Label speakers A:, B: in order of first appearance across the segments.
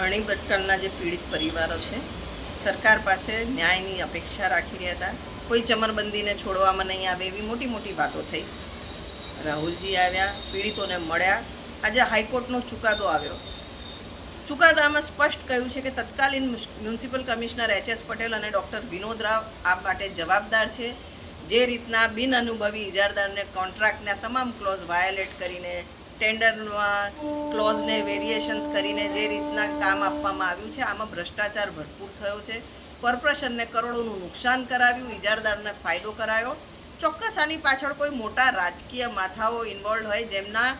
A: ઘણી પ્રકારના જે પીડિત પરિવારો છે, સરકાર પાસે ન્યાયની અપેક્ષા રાખી રહ્યા હતા. કોઈ ચમરબંધીને છોડવામાં નહીં આવે એવી મોટી મોટી વાતો થઈ. રાહુલજી આવ્યા, પીડિતોને મળ્યા. આજે હાઈકોર્ટનો ચુકાદો આવ્યો. ચુકાદામાં સ્પષ્ટ કહ્યું છે કે તત્કાલીન municipal commissioner H S Patel અને ડૉક્ટર વિનોદ રાવ આ માટે જવાબદાર છે. જે રીતના બિન અનુભવી ઇજારદારને કોન્ટ્રાક્ટના તમામ ક્લોઝ વાયોલેટ કરીને ટેન્ડરમાં ક્લોઝને વેરિએશન્સ કરીને જે રીતના કામ આપવામાં આવ્યું છે, આમાં ભ્રષ્ટાચાર ભરપૂર થયો છે. કોર્પોરેશનને કરોડોનું નુકસાન કરાવ્યું, ઇજારદારને ફાયદો કરાયો. ચોક્કસ આની પાછળ કોઈ મોટા રાજકીય માથાઓ ઇન્વોલ્વ હોય જેમના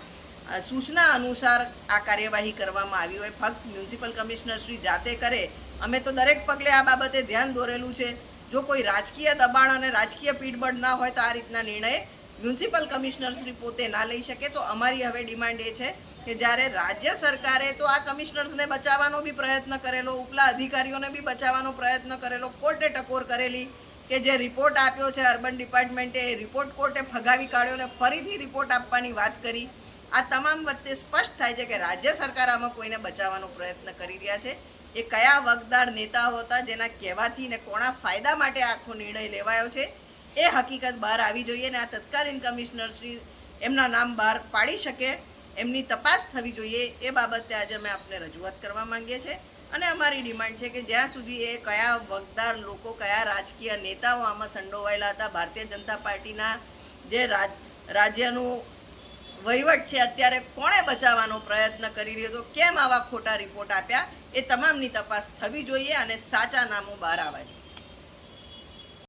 A: સૂચના અનુસાર આ કાર્યવાહી કરવામાં આવી હોય. ફક્ત મ્યુનિસિપલ કમિશનર શ્રી જાતે કરે. અમે તો દરેક પગલે આ બાબતે ધ્યાન દોરેલું છે. જો કોઈ રાજકીય દબાણ અને રાજકીય પીઠબળ ના હોય તો આ રીતના નિર્ણય મ્યુનિસિપલ કમિશનર શ્રી પોતે ના લઈ શકે તો અમારી હવે ડિમાન્ડ એ છે કે જ્યારે રાજ્ય સરકારે તો આ કમિશનર્સને બચાવવાનો બી પ્રયત્ન કરેલો, ઉપલા અધિકારીઓને બી બચાવવાનો પ્રયત્ન કરેલો, કોર્ટે ટકોર કરેલી કે જે રિપોર્ટ આપ્યો છે અર્બન ડિપાર્ટમેન્ટે એ રિપોર્ટ કોર્ટે ફગાવી કાઢ્યો અને ફરીથી રિપોર્ટ આપવાની વાત કરી. આ તમામ વચ્ચે સ્પષ્ટ થાય છે કે રાજ્ય સરકાર આમાં કોઈને બચાવવાનો પ્રયત્ન કરી રહ્યા છે. એ કયા વગદાર નેતાઓ હતા, જેના કહેવાથી ને કોણા ફાયદા માટે આખો નિર્ણય લેવાયો છે એ હકીકત બહાર આવી જોઈએ ને આ તત્કાલીન કમિશનર શ્રી એમના નામ બહાર પાડી શકે, એમની તપાસ થવી જોઈએ, એ બાબતે આજે અમે આપને રજૂઆત કરવા માંગીએ છીએ. અને અમારી ડિમાન્ડ છે કે જ્યાં સુધી એ કયા વગદાર લોકો, કયા રાજકીય નેતાઓ આમાં સંડોવાયેલા હતા, ભારતીય જનતા પાર્ટીના જે રાજ, રાજ્યનું વહીવટ છે, અત્યારે કોણે બચાવવાનો પ્રયત્ન કરી રહ્યો હતો, કેમ આવા ખોટા રિપોર્ટ આપ્યા, એ તમામની તપાસ થવી જોઈએ અને સાચા નામો બહાર આવવા જોઈએ.